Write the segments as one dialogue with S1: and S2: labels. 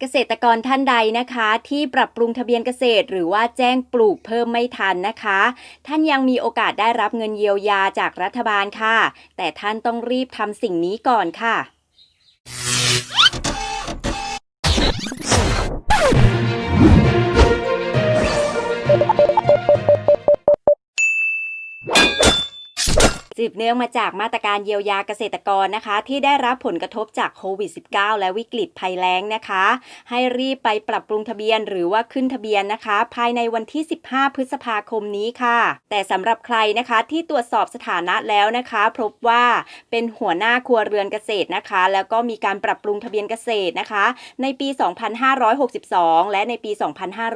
S1: เกษตรกรท่านใดนะคะ ที่ปรับปรุงทะเบียนเกษตร หรือว่าแจ้งปลูกเพิ่มไม่ทันนะคะ ท่านยังมีโอกาสได้รับเงินเยียวยาจากรัฐบาลค่ะ แต่ท่านต้องรีบทำสิ่งนี้ก่อนค่ะ สืบเนื่องมาจากมาตรการเยียวยาเกษตรกรนะคะ ที่ได้รับผลกระทบจากโควิด -19 และวิกฤตภัยแล้งนะคะ ให้รีบไปปรับปรุงทะเบียนหรือว่าขึ้นทะเบียนนะคะ ภายในวันที่ 15 พฤษภาคมนี้ค่ะ แต่สำหรับใครนะคะที่ตรวจสอบสถานะแล้วนะคะ พบว่าเป็นหัวหน้าครัวเรือนเกษตรนะคะ แล้วก็มีการปรับปรุงทะเบียนเกษตรนะคะ ในปี 2562 และในปี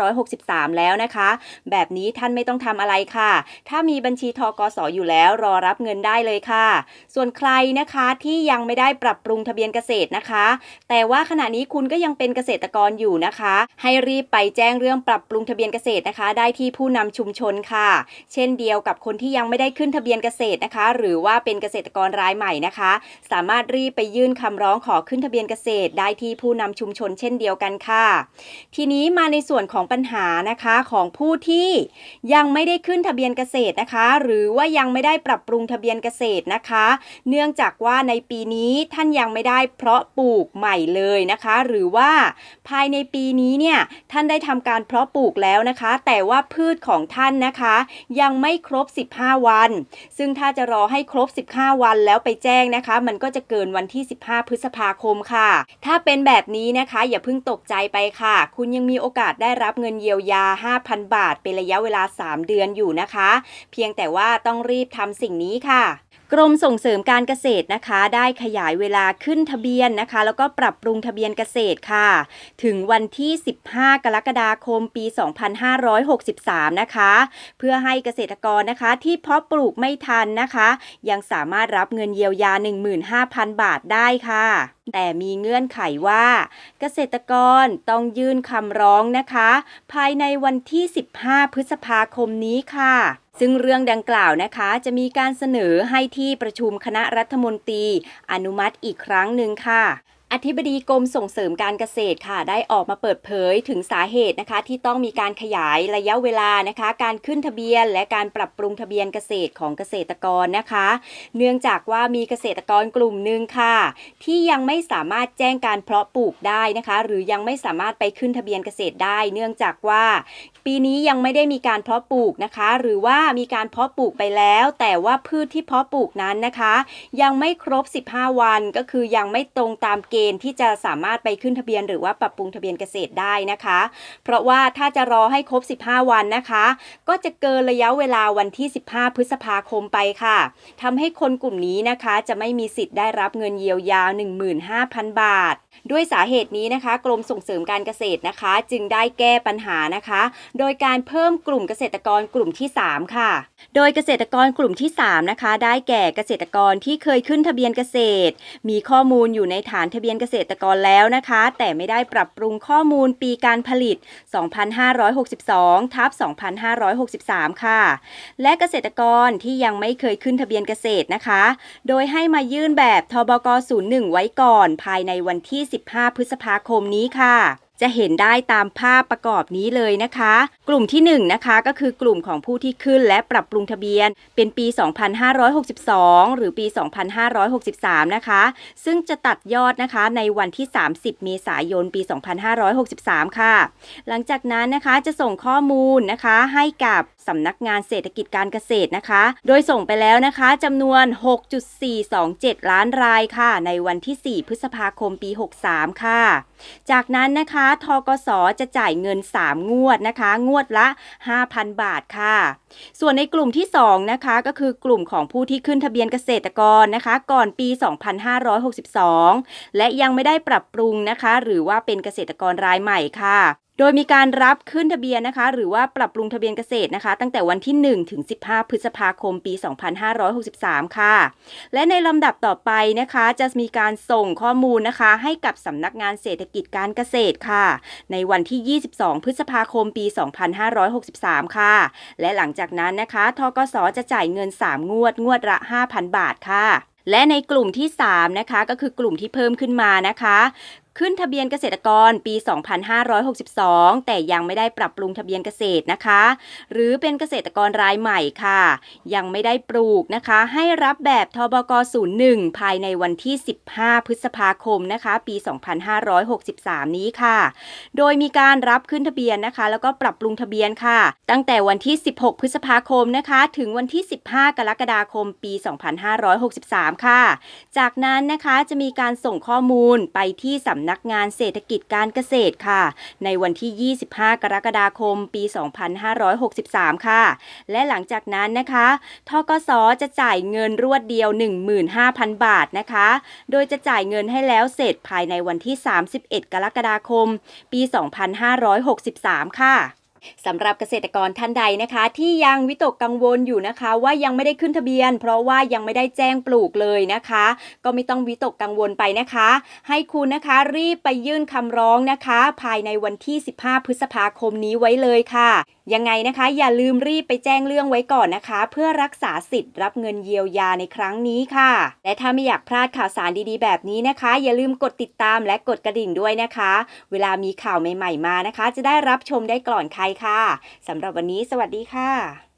S1: 2563 แล้วนะคะ แบบนี้ท่านไม่ต้องทำอะไรค่ะ ถ้ามีบัญชีทกสอยู่แล้วรอรับเงินได้เลยค่ะ ส่วนใครนะคะที่ยังไม่ได้ปรับปรุงทะเบียนเกษตรนะคะ แต่ว่าขณะนี้คุณก็ยังเป็นเกษตรกรอยู่นะคะ ให้รีบไปแจ้งเรื่องปรับปรุงทะเบียนเกษตรนะคะ ได้ที่ผู้นำชุมชนค่ะ เช่นเดียวกับคนที่ยังไม่ได้ขึ้นทะเบียนเกษตรนะคะ หรือว่าเป็นเกษตรกรรายใหม่นะคะ สามารถรีบไปยื่นคำร้องขอขึ้นทะเบียนเกษตร ได้ที่ผู้นำชุมชน เช่นเดียวกันค่ะ ทีนี้มาในส่วนของปัญหานะคะของผู้ที่ยังไม่ได้ขึ้นทะเบียนเกษตรนะคะ หรือว่ายังไม่ได้ปรับปรุงทะเบียนเกษตรนะคะ เนื่องจากว่าในปีนี้ท่านยังไม่ได้เพราะปลูกใหม่เลยนะคะ หรือว่าภายในปีนี้เนี่ยท่านได้ทำการเพาะปลูกแล้วนะคะ แต่ว่าพืชของท่านนะคะ ยังไม่ครบ 15 วัน ซึ่งถ้าจะรอให้ครบ 15 วันแล้วไปแจ้งนะคะ มันก็จะเกินวันที่ 15 พฤษภาคมค่ะ ถ้าเป็นแบบนี้นะคะ อย่าเพิ่งตกใจไปค่ะ คุณยังมีโอกาสได้รับเงินเยียวยา 5,000 บาท เป็นระยะเวลา 3 เดือนอยู่นะคะ เพียงแต่ว่าต้องรีบทำสิ่งนี้ค่ะค่ะ กรมส่งเสริมการเกษตรนะคะ ได้ขยายเวลาขึ้นทะเบียนนะคะ แล้วก็ปรับปรุงทะเบียนเกษตรค่ะ ถึงวันที่ 15 กรกฎาคมปี 2563 นะคะ เพื่อให้เกษตรกรนะคะที่เพาะปลูกไม่ทันนะคะ ยังสามารถรับเงินเยียวยา 15,000 บาทได้ค่ะ แต่มีเงื่อนไขว่า เกษตรกรต้องยื่นคำร้องนะคะ ภายในวันที่ 15 พฤษภาคมนี้ค่ะ ซึ่งเรื่องดังกล่าวนะคะ จะมีการเสนอให้ที่ประชุมคณะรัฐมนตรี อนุมัติอีกครั้งหนึ่งค่ะอธิบดีกรมส่งเสริมการเกษตรค่ะ ได้ออกมาเปิดเผยถึงสาเหตุนะคะ ที่ต้องมีการขยายระยะเวลานะคะ การขึ้นทะเบียน และการปรับปรุงทะเบียนเกษตรของเกษตรกรนะคะ เนื่องจากว่ามีเกษตรกรกลุ่มหนึ่งค่ะ ที่ยังไม่สามารถแจ้งการเพาะปลูกได้นะคะ หรือยังไม่สามารถไปขึ้นทะเบียนเกษตรได้ เนื่องจากว่าปีนี้ยังไม่ได้มีการเพาะปลูกนะคะ หรือว่ามีการเพาะปลูกไปแล้ว แต่ว่าพืชที่เพาะปลูกนั้นนะคะ ยังไม่ครบ 15 วันก็คือยังไม่ตรงตามเกณฑ์ที่จะสามารถไปขึ้นทะเบียน หรือว่าปรับปรุงทะเบียนเกษตรได้นะคะ เพราะว่าถ้าจะรอให้ครบ 15 วันนะคะ ก็จะเกินระยะเวลาวันที่ 15 พฤษภาคมไปค่ะทำให้คนกลุ่มนี้นะคะ จะไม่มีสิทธิ์ได้รับเงินเยียวยา 15,000 บาท ด้วยสาเหตุนี้นะคะ กรมส่งเสริมการเกษตรนะคะ จึงได้แก้ปัญหานะคะโดยการเพิ่มกลุ่มเกษตรกรกลุ่มที่ 3 ค่ะ โดยเกษตรกรกลุ่มที่ 3 นะคะ ได้แก่เกษตรกรที่เคยขึ้นทะเบียนเกษตร มีข้อมูลอยู่ในฐานทะเบียนเกษตรกรแล้วนะคะ แต่ไม่ได้ปรับปรุงข้อมูลปีการผลิต 2562 ทับ 2563 ค่ะ และเกษตรกรที่ยังไม่เคยขึ้นทะเบียนเกษตรนะคะ โดยให้มายื่นแบบทบก 01 ไว้ก่อน ภายในวันที่ 15 พฤษภาคมนี้ค่ะ จะเห็นได้ตามภาพประกอบนี้เลยนะคะ กลุ่มที่1นงนะคะก็คือกลุ่มของผู้ที่ขึ้นและปรับปรุงทะเบียน เป็นปี 2562 หรือปี 2563 นะคะ ซึ่งจะตัดยอดนะคะในวันที่ 30 เมษายนปี 2563 ค่ะ หลังจากนั้นนะคะจะส่งข้อมูลนะคะให้กับสำนักงานเศรษฐกิจการเกษตรนะคะ โดยส่งไปแล้วนะคะจำนวน 6.427 ล้านรายค่ะ ในวันที่ 4 พฤษภาคมปี 63 ค่ะ จากนั้นนะคะทกสจะจ่ายเงิน 3 งวดนะคะ งวดละ 5,000 บาทค่ะ ส่วนในกลุ่มที่ 2 นะคะ ก็คือกลุ่มของผู้ที่ขึ้นทะเบียนเกษตรกรนะคะ ก่อนปี 2562 และยังไม่ได้ปรับปรุงนะคะ หรือว่าเป็นเกษตรกรรายใหม่ค่ะ โดยมีการรับขึ้นทะเบียนนะคะ หรือว่าปรับปรุงทะเบียนเกษตรนะคะ ตั้งแต่วันที่ 1 ถึง 15 พฤษภาคมปี 2563 ค่ะ และในลำดับต่อไปนะคะ จะมีการส่งข้อมูลนะคะ ให้กับสำนักงานเศรษฐกิจการเกษตรค่ะ ในวันที่ 22 พฤษภาคมปี 2563 ค่ะ และหลังจากนั้นนะคะทกสจะจ่ายเงิน 3 งวด งวดละ 5,000 บาทค่ะและในกลุ่มที่ 3 นะคะ ก็คือกลุ่มที่เพิ่มขึ้นมานะคะขึ้นทะเบียนเกษตรกรปี 2562 แต่ยังไม่ได้ปรับปรุงทะเบียนเกษตรนะคะ หรือเป็นเกษตรกรรายใหม่ค่ะ ยังไม่ได้ปลูกนะคะ ให้รับแบบทบก 01 ภายในวันที่ 15 พฤษภาคมนะคะ ปี 2563 นี้ค่ะ โดยมีการรับขึ้นทะเบียนนะคะ แล้วก็ปรับปรุงทะเบียนค่ะ ตั้งแต่วันที่ 16 พฤษภาคมนะคะ ถึงวันที่ 15 กรกฎาคม ปี 2563 ค่ะ จากนั้นนะคะจะมีการส่งข้อมูลไปที่สำำนักงานเศรษฐกิจการเกษตรค่ะ ในวันที่ 25 กรกฎาคม ปี 2563 ค่ะ และหลังจากนั้นนะคะทกสจะจ่ายเงินรวดเดียว 15,000 บาทนะคะ โดยจะจ่ายเงินให้แล้วเสร็จภายในวันที่ 31 กรกฎาคม ปี 2563 ค่ะ สำหรับเกษตรกรท่านใดนะคะ ที่ยังวิตกกังวลอยู่นะคะ ว่ายังไม่ได้ขึ้นทะเบียน เพราะว่ายังไม่ได้แจ้งปลูกเลยนะคะ ก็ไม่ต้องวิตกกังวลไปนะคะ ให้คุณนะคะรีบไปยื่นคำร้องนะคะ ภายในวันที่ 15 พฤษภาคมนี้ไว้เลยค่ะ ยังไงนะคะ อย่าลืมรีบไปแจ้งเรื่องไว้ก่อนนะคะ เพื่อรักษาสิทธิ์รับเงินเยียวยาในครั้งนี้ค่ะ และถ้าไม่อยากพลาดข่าวสารดีๆ แบบนี้นะคะ อย่าลืมกดติดตามและกดกระดิ่งด้วยนะคะ เวลามีข่าวใหม่ ๆมานะคะ จะได้รับชมได้ก่อนใครค่ะสำหรับวันนี้ สวัสดีค่ะ